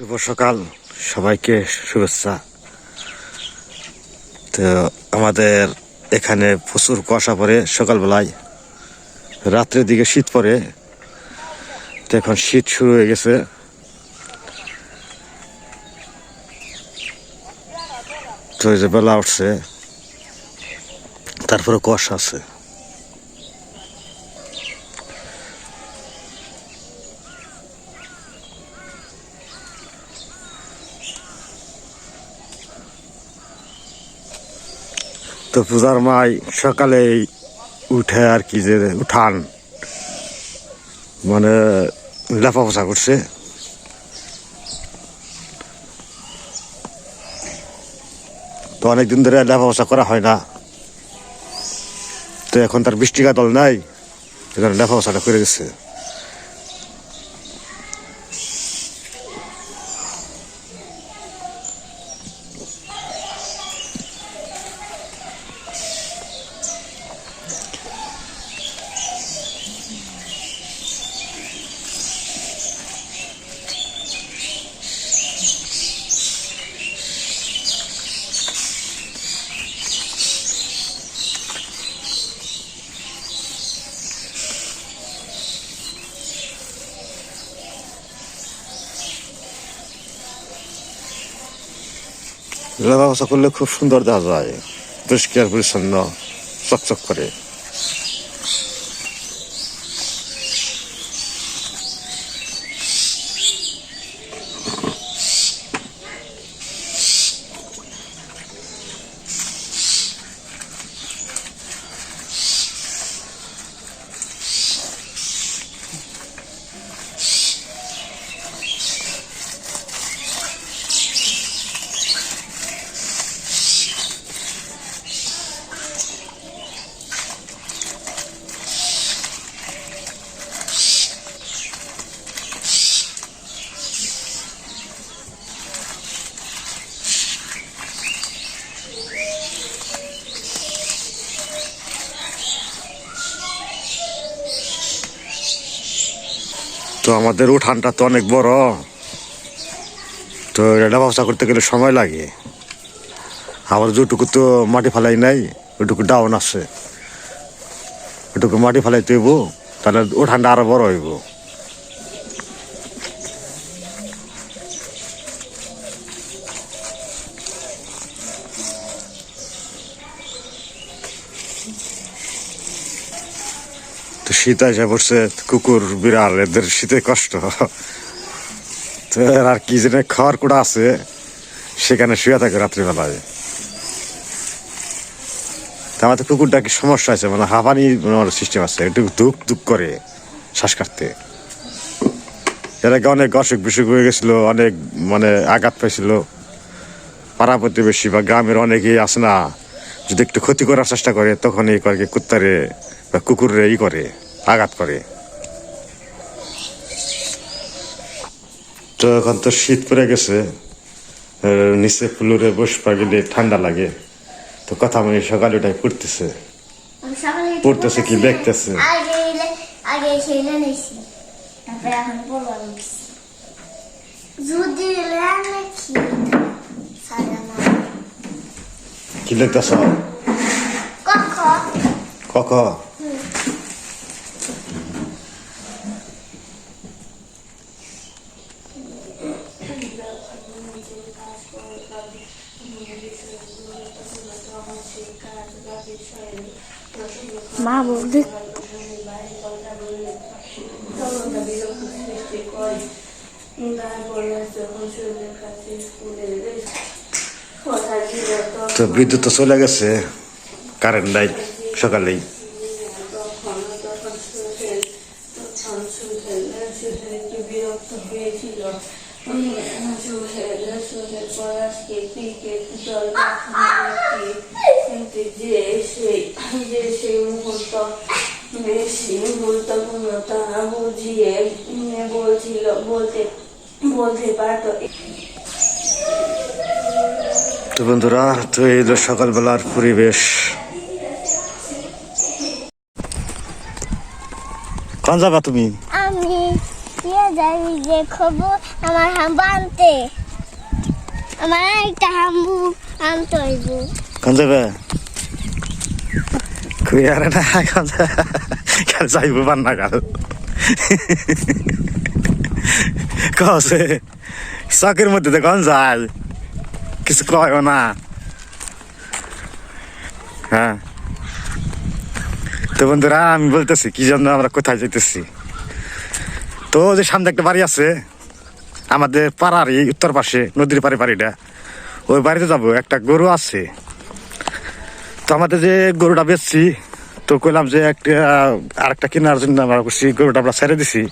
শুভ সকাল। সবাইকে শুভেচ্ছা। তো আমাদের এখানে প্রচুর কুয়াশা পড়ে সকালবেলায়। রাত্রের দিকে শীত পড়ে। তো এখন শীত শুরু হয়ে গেছে। তো যে বেলা উঠছে। তারপরে কুয়াশা আছে। তো পূজার মাই সকালে উঠে আর কি যে উঠান। মানে লেপা পোছা করছে। তো অনেকদিন ধরে লেপা পোছা করা হয় না। তো এখন তার বৃষ্টি কাতল নাই লেপা পোছাটা করে গেছে লেপা ব্যবস্থা করলে খুব সুন্দর দেখা যায়। পরিষ্কার পরিচ্ছন্ন চকচক করে। তো আমাদের উঠানটা তো অনেক বড়। তো এটা ব্যবস্থা করতে গেলে সময় লাগে। আবার যেটুকু তো মাটি ফালাই নাই, ওটুকু ডাউন আছে। ওটুকু মাটি ফালাই হইব, তাহলে উঠানটা আরও বড় হইব। শীত এসে পড়ছে, কুকুর বিড়াল, এদের শীতে কষ্ট। তো আর কি যেন খাওয়ার কুড়া আছে, সেখানে শুয়ে থাকে রাত্রিবেলায়। তা আমাদের কুকুরটা কি সমস্যা আছে? মানে হাঁপানি সিস্টেম আছে, একটু ধুক ধুক করে শ্বাস কাটতে। এর আগে অনেক অসুখ বিসুখ হয়ে গেছিল, অনেক মানে আঘাত পাইছিল। পাড়া প্রতিবেশী বা গ্রামের অনেকেই আছে না, যদি একটু ক্ষতি করার চেষ্টা করে তখন এই করে কুত্তারে বা কুকুরে ই করে। আঘাত করে। তো এখন তো শীত পড়ে গেছে নিচে ফ্লোরে বসপা গেলে ঠান্ডা লাগে। তো কথা আমি সকালে ওটাই পড়তেছে পড়তেছে কি। দেখতেছে? আগে এলে- আগে সেলে নিয়েছি তারপরে এখন পড়বা উঠছি যদি নাকি সাজানো কি লিখতেছ কখন কক মা বলতে তো বিদ্যুৎ তো চলে গেছে কারেন্ট নাই সকালেই। যে সেই যে সেই বেশি গুরুত্বপূর্ণতা বুঝিয়ে বলছিল বলতে বলতে পারতো। তো বন্ধুরা তো এই হলো সকালবেলার পরিবেশ। কোন যাবা তুমি? আমি যাই যে খবর আমার হাম বানতে আমার একটা হাম্বু আনতে হইব। কোন যাবে? কই না কোন যাইব বান্না কাল কসে চকের মধ্যে কিছু কয় না। হ্যাঁ। তো বন্ধুরা, আমি বলতেছি, কি জন্য আমরা কোথায় যেতেছি তো যে সামনে একটা বাড়ি আছে, আমাদের পাড়ারই উত্তর পাশে, নদীর পাড়ে বাড়িটা। ওই বাড়িতে যাব, একটা গরু আছে। তো আমাদের যে গরুটা বেচছি তো কইলাম যে একটা আর একটা কেনার জন্য আমরা করছি গরুটা আমরা ছেড়ে দিছি।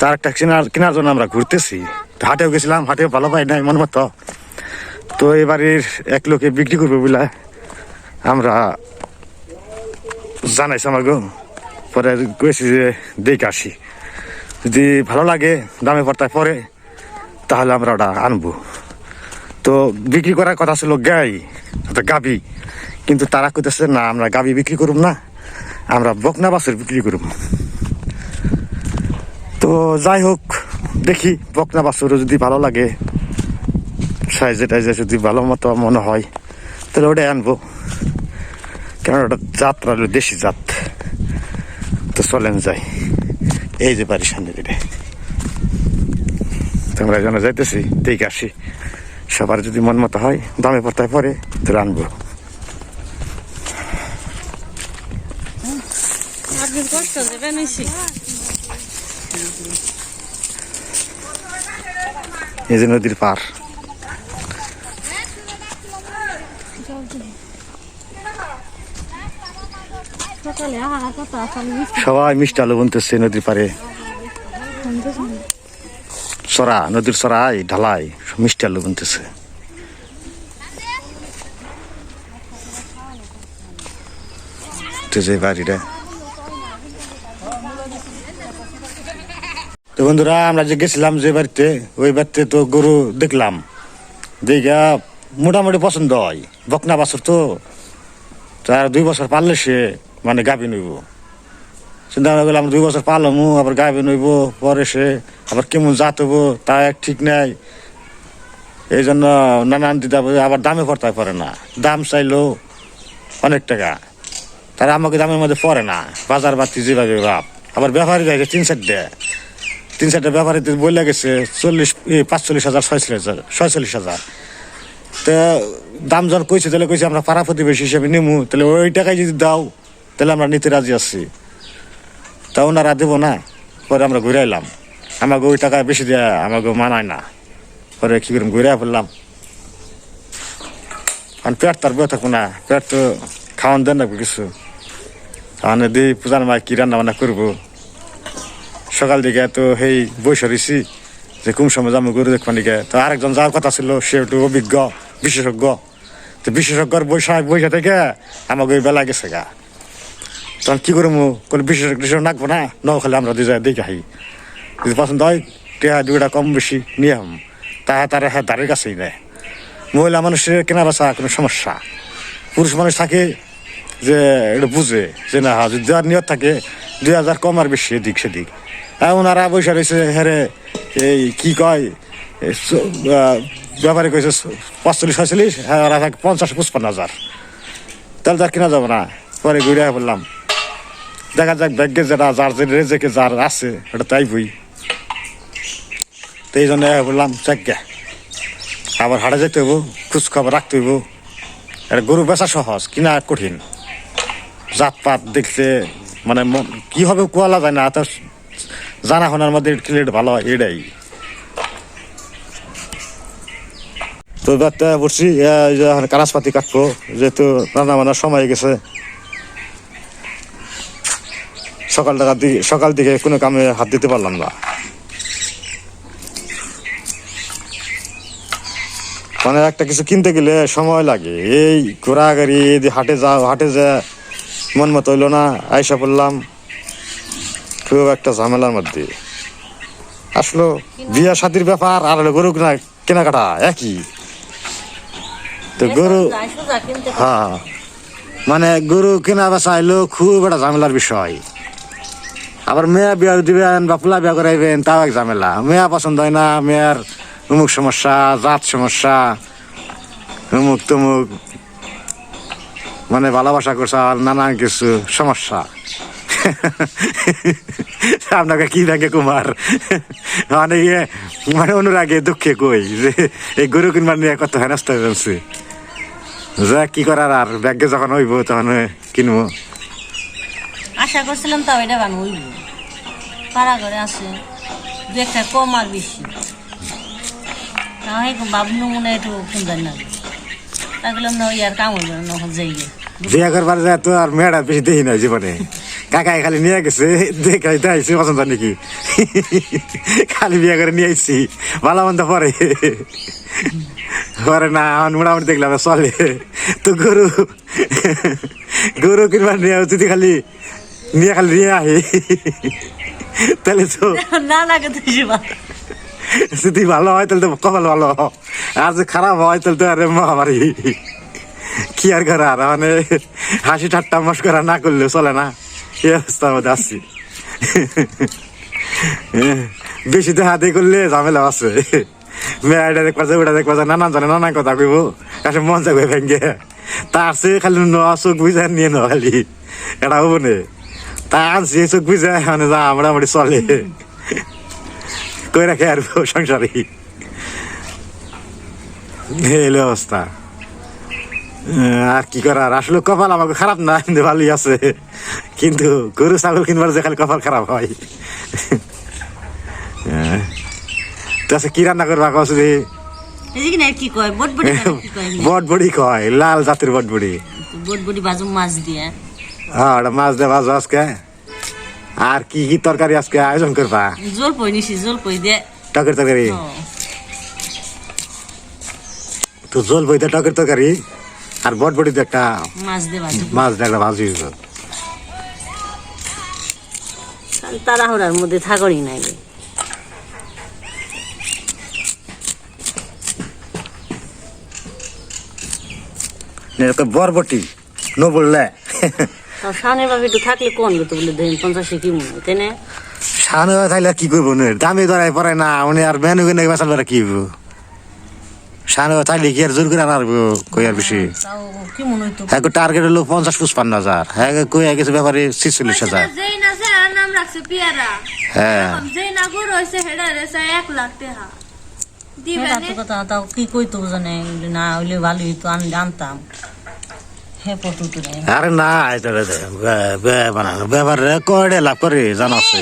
তার একটা কেনার কেনার জন্য আমরা ঘুরতেছি। তো হাটেও গেছিলাম, হাটেও ভালো পাই নাই মন মতো। তো এই বাড়ির এক লোকে বিক্রি করবে বলে আমরা জানাইছি আমাকে। পরে কয়েছি যে দেখে আসি। যদি ভালো লাগে, দামে পড়তায় পরে, তাহলে আমরা ওটা আনব। তো বিক্রি করার কথা ছিল গাই গাবি। কিন্তু তারা কইতেছে, না, আমরা গাবি বিক্রি করুম না। আমরা বকনা বাছুর বিক্রি করুম তো যাই হোক, দেখি বকনা বাছুর যদি ভালো লাগে, সাইজে টাইজে যদি ভালো মতো মনে হয়, তাহলে ওটাই আনব। কেন ওটা জাত হলো দেশি জাত। তো চলেন যাই। এই যে বাড়ির সামনে দিলে তোমরা যেন যাইতেছি, দেখে আসি। সবার যদি মন মতো হয়, দামে পড়তায় পরে, তাহলে আনব। এই যে নদীর পার সবাই মিষ্টি আলু বুনতেছে, নদীর পারে সরা, নদীর সরাই, ঢালাই মিষ্টি আলু বুনতেছে। যে বাড়িটা। তো বন্ধুরা, আমরা যে গেছিলাম যে বাড়িতে, ওই বাড়িতে তো গরু দেখলাম। দেখা মোটামুটি পছন্দ হয়। বকনা বাছর তো। তার দুই বছর পারলে সে মানে গাভী নইব। চিন্তা ভাবনা করলাম, দুই বছর পালমু, আবার গাভী নইব, পরে সে আবার কেমন জাত হব তা এক ঠিক নাই। এই জন্য নানান দিদা আবার দামে পড়তে পারে না। দাম চাইলো অনেক টাকা। তারা আমাকে দামের মধ্যে পড়ে না। বাজার বাতি যেভাবে ভাব। আবার দেখে তিন চার দেয়। তিন চারটা ব্যাপারে বলে গেছে, চল্লিশ পাঁচচল্লিশ হাজার, ছয়চল্লিশ হাজার ছয়চল্লিশ হাজার। তা দাম যখন কইছে, তাহলে কইছে আমরা পাড়া প্রতিবেশী হিসেবে নিমু। তাহলে ওই টাকায় যদি দাও, তাহলে আমরা নিতে রাজি আছি। তা ওনারা দেবো না, পরে আমরা ঘুরে এলাম আমাকে ওই টাকা বেশি দেয়া, আমাকে মানায় না। পরে কি করলাম ঘুরে পড়লাম কারণ পেট তার বয়ে থাকব না, পেট তো খাওয়ান দেন না কিছু। তাহলে দিই, পূজার মায় কি রান্না বান্না করব? সকাল দিকে তো সেই বসে রয়েছি যে কোন সময় যাব গরু দেখবা নিকে। তো আরেকজন যাওয়ার কথা ছিল, সে একটু অভিজ্ঞ, বিশেষজ্ঞ। তো বিশেষজ্ঞর বৈশা বৈশা থেকে আমাকে ওই বেলা গেছে গা। তখন কি করব কোনো বিশেষজ্ঞ নাকবো না ন খালি আমরা দুই দেখে আহি। যদি পছন্দ হয় টেহা দুইটা কম বেশি নিয়ে আম তাহা তারা হ্যাঁ দাঁড়ের কাছেই নেয় মহিলা মানুষের কেনা বেচা কোনো সমস্যা। পুরুষ মানুষ থাকে যে এটা বুঝে যে না, যদি দেওয়ার নিয়ত থাকে, দুই হাজার কম আর বেশি এদিক সেদিক। ওনারা বসে রয়েছে হ্যাঁ এই কি কয় ব্যাপারে কইছে পঁয়তাল্লিশ ছয়চল্লিশ হ্যাঁ ওরা থাকে পঞ্চাশ পঁচপান্ন হাজার। তাহলে তার কিনা যাব না, পরে ঘুরে বললাম। দেখা যাক ব্যাগে যেটা যার যে রেজেকে যার আছে, ওটা তাই বই। তো এই জন্য বললাম গে। আবার হাটে যেতে হইব, খোঁজখবর রাখতে হইব। এটা গরু বেচা সহজ, কিনা কঠিন। জাতপাত দেখলে মানে মন- কি হবে কোয়ালা যায় না, তো জানা শোনার মধ্যে ক্লিয়ার ভালো হয়, এটাই। তো তো বসছি কারাসপাতি কাটবো, যেহেতু রান্না বান্নার সময় গেছে। সকাল টাকার দিকে সকাল দিকে কোনো কামে হাত দিতে পারলাম না। মানে একটা কিছু কিনতে গেলে সময় লাগে। এই ঘোরাঘুরি হাটে যাও হাটে যা মন মতো হইল না, আইসা পড়লাম। খুব একটা ঝামেলার মধ্যে। আসলো বিয়া সাথীর ব্যাপার আর হলো গরু কেনা কেনাকাটা একই। তো গরু হ্যাঁ। মানে গরু কেনা বেচা এলো খুব একটা ঝামেলার বিষয়। আবার মেয়া বিয়া দিবেন বা পোলা বিয়া করাইবেন তাও এক ঝামেলা। মেয়া পছন্দ হয় না মেয়ার অমুক সমস্যা জাত সমস্যা অমুক তমুক। মানে ভালোবাসা করছে আর নানান কিছু সমস্যা। আপনাকে কি থাকে কুমার? মানে ইয়ে মানে অনুরাগে দুঃখে কই? যে এই গরু কিনবার নিয়ে কত হেনস্থ হয়ে যাচ্ছে। যা কি করার আর ব্যাগে যখন হইব তখন কিনবো। আশা করছিলাম তাও এটা বান হইব। পাড়া করে আছে দু একটা কম আর বেশি। এই বাবনু মনে হয় একটু না। না ওই আর কাম হইব না যাই। বিয়ে করবার যায় তো আর মেয়েটা বেশি দেখি না জীবনে। কাকাই খালি নিয়ে গেছে। দেখাই দেখাইছি পছন্দ নাকি। খালি বিয়ে করে নিয়ে আইছি। ভালো মন্দ পরে। পরে না আমার মোটামুটি দেখলাম চলে। তো গরু গরু কিনবার নিয়ে যদি খালি নিয়ে খালি নিয়ে আহি তাহলে তো না লাগে যদি ভালো হয় তাহলে তো কপাল ভালো। আর যদি খারাপ হয় তাহলে তো আরে মহামারী। কি আর করার মানে হাসি ঠাট্টা মস্করা না করলেও চলে না। এই অবস্থার মধ্যে আসছি বেশি তো হাতে করলে ঝামেলা আছে। মেয়েটা দেখবা যে, ওটা দেখবা যে, নানান জানে নানান কথা কইব। কাছে মন যাবে ভেঙ্গে। তার সে খালি ন চোখ বুঝা নিয়ে ন এটা হব নে। তা আনছি চোখ বুঝা মানে যা মোটামুটি চলে। কই রাখে আর সংসারে এলো অবস্থা। আর কি করার? আসলে কপাল আমাকে খারাপ না কিন্তু ভালোই আছে। কিন্তু গরু ছাগল কিনবার যে খালি কপাল খারাপ হয়। তো আচ্ছা কি রান্না করবা কসুরি এই কি কয়? লাল জাতের বট বড়ি বট বডি বাজু মাছ দিয়ে। হ্যাঁ ওটা মাছ দিয়ে আজকে। আর কি কি তরকারি আজকে আয়োজন করবা? জল পই নিছি জল পই দিয়ে টকের তরকারি? তো জল বইতে টকের তরকারি? আর বট বড়িতে একটা মাছ দিয়ে মাছ দিয়ে একটা ভাজি হইব। তাড়াহুড়ার মধ্যে থাকরি নাই। বরবটি নো বললে তাও সামনের ভাবে একটু থাকলে কোন তো বলে দেন পঞ্চাশে কি মনে হয় তাই না? সানো থাইলে কি করব দামি ধরাই পরে না উনি আর মেনু কিনে বেসাল কি হইব? সানো থাইলে কি আর জোর করে আনার কই আর বেশি? মনে হ্যাঁ টার্গেট হলো পঞ্চাশ পুষ্পান্ন হাজার। হ্যাঁ কই গেছে ব্যাপারে ছিচল্লিশ হাজার। হ্যাঁ। আরে না বানানো ব্যাপার কয়ডে লাভ করে জানা আছে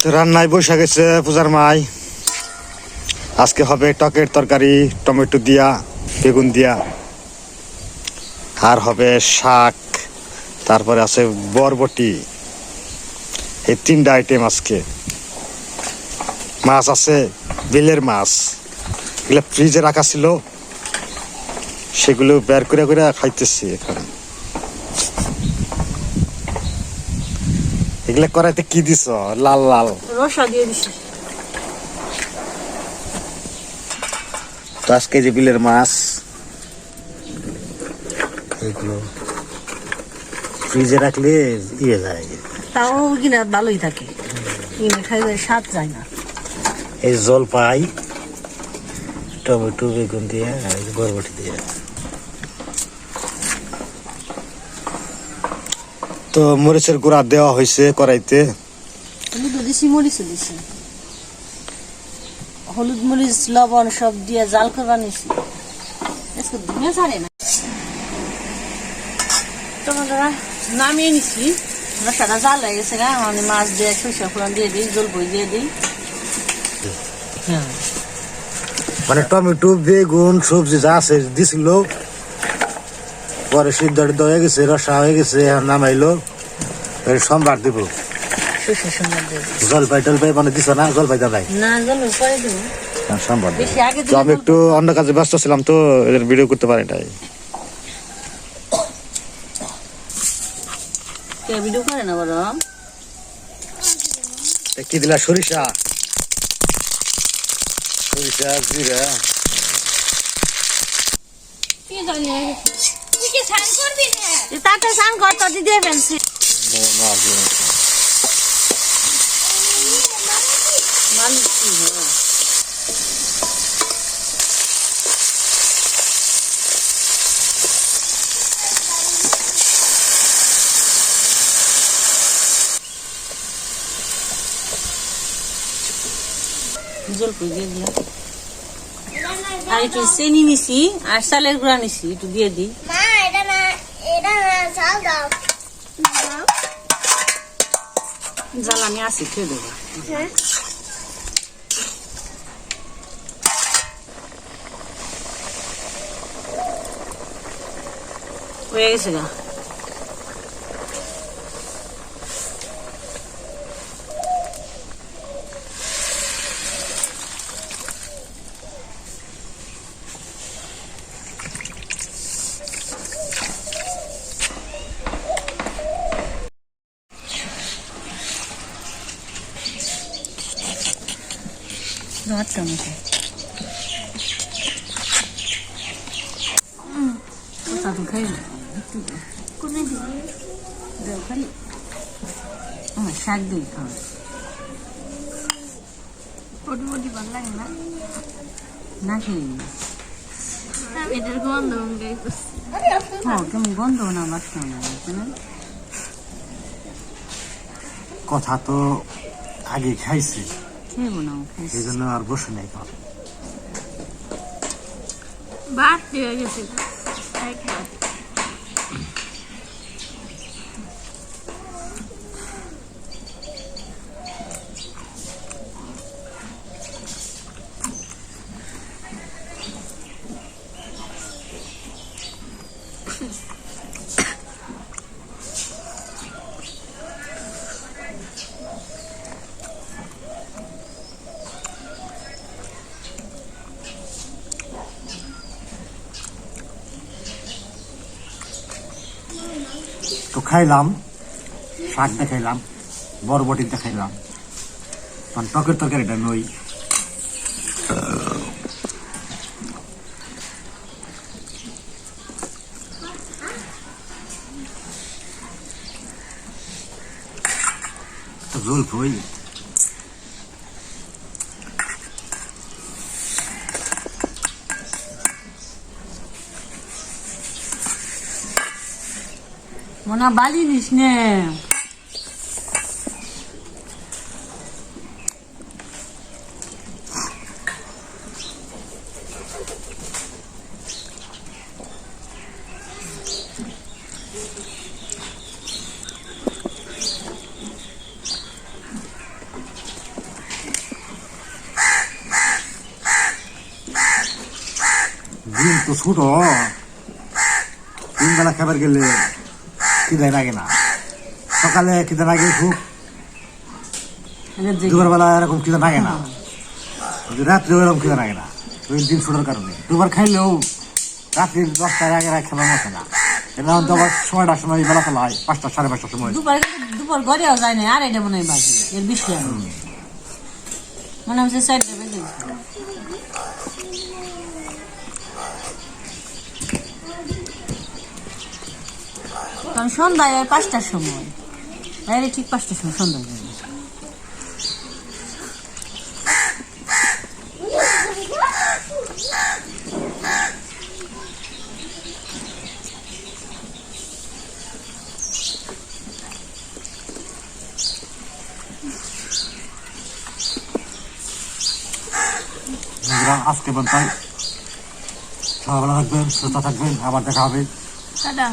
তো রান্নায় বসে গেছে পূজার মাই। আজকে হবে টকের তরকারি, টমেটো দিয়া, বেগুন দিয়া। আর হবে শাক, তারপরে আছে বরবটি। এই তিনটা আইটেম আজকে। মাছ আছে, বিলের মাছ। এগুলো ফ্রিজে রাখা ছিল। সেগুলো বের করে করে খাইতেছি এখন। এগুলো করাইতে কি দিছ? লাল লাল। রসা দিয়ে দিছি। দশ কেজি বিলের মাছ। এগুলো ফ্রিজে রাখলে ইয়ে যায়। তাও কিনা ভালোই থাকে। কিনে স্বাদ যায় না। এই জল পাই টমেটো বেগুন দিয়ে আর বরবটি দিয়ে। তো মরিচের গুঁড়া দেওয়া হয়েছে কড়াইতে। দিছি মরিচ দিছি। হলুদ মরিচ, লবণ সব দিয়ে জাল করে বানিয়েছি। ধুয়ে ছাড়ে না। নামিয়ে নিছি। রসাটা জাল হয়ে গেছে গা মানে মাছ দিয়ে সরিষা ফোড়ন দিয়ে দিই, জল বই দিয়ে দিই। মানে টমেটো, বেগুন, সবজি যা আছে দিছিল, পরে সিদ্ধ হয়ে গেছে, রসা হয়ে গেছে নামাইলো সোমবার দিব। দিয়ে দিই। জলপাই টলপাই মানে দিছ না? জলপাই দাদাই না জল পরে দিব। সোমবার দিব। বেশি আগে তো আমি একটু অন্য কাজে ব্যস্ত ছিলাম তো এদের ভিডিও করতে পারি নাই। ভিডিও করে না বড় কি দিলা সরিষা? সরিষা জিরা। কি জানি? তুই কি স্নান করবি না তাতে স্নান করতে দিয়ে ফেলছি মালিক কি হ্যাঁ জলপাই দিয়ে দিলাম আর একটু চিনি নিছি আর চালের গুঁড়া নিছি একটু দিয়ে দিই জ্বালানি আছে খেয়ে দেবো। হ্যাঁ হয়ে গেছে গা রাত কেমন কথা তো খাই কোনে দিবি দেও খালি আমার শাক দিই খাওয়া। পটি পটি ভালো লাগে না? না খেয়ে আমি এটার গন্ধ হ্যাঁ কেমন গন্ধ না বাসনা না কথা তো আগে খাইছি। সেই জন্য আর বসে নাই খাওয়া। বাড়তি হয়ে গেছে। খাইলাম শাক দেখাইলাম বরবটি দেখাইলাম কারণ টকের তরকারিটা নই। জোল ফই হয় বালি নিস নে। তো ছোট। তিন বেলা খাবার গেলে খিদে লাগে না। সকালে খিদে লাগে খুব এদের যে- দুপুর বেলা এরকম খিদে লাগে না। রাত্রে এরকম খিদে লাগে না। ওই দিন ছোটোর কারণে। দুবার খাইলেও রাত্রি দশটার আগে খেলাম আছে না। এটা তো আবার সময়টার সময় বেলা ফেলা হয় পাঁচটা সাড়ে পাঁচটার সময়। দুপুর দুপুর ঘরেও যায় না আর এটা মনে হয় বাকি এর না। মনে চারটে বেজে গেছে। কারণ সন্ধ্যায় ওই পাঁচটার সময়। বাইরে ঠিক পাঁচটার সময় সন্ধ্যা হয়ে যাবে আজকে বন্ধাই সকালবেলা থাকবেন সুস্থ থাকবেন আবার দেখা হবে। টাটা।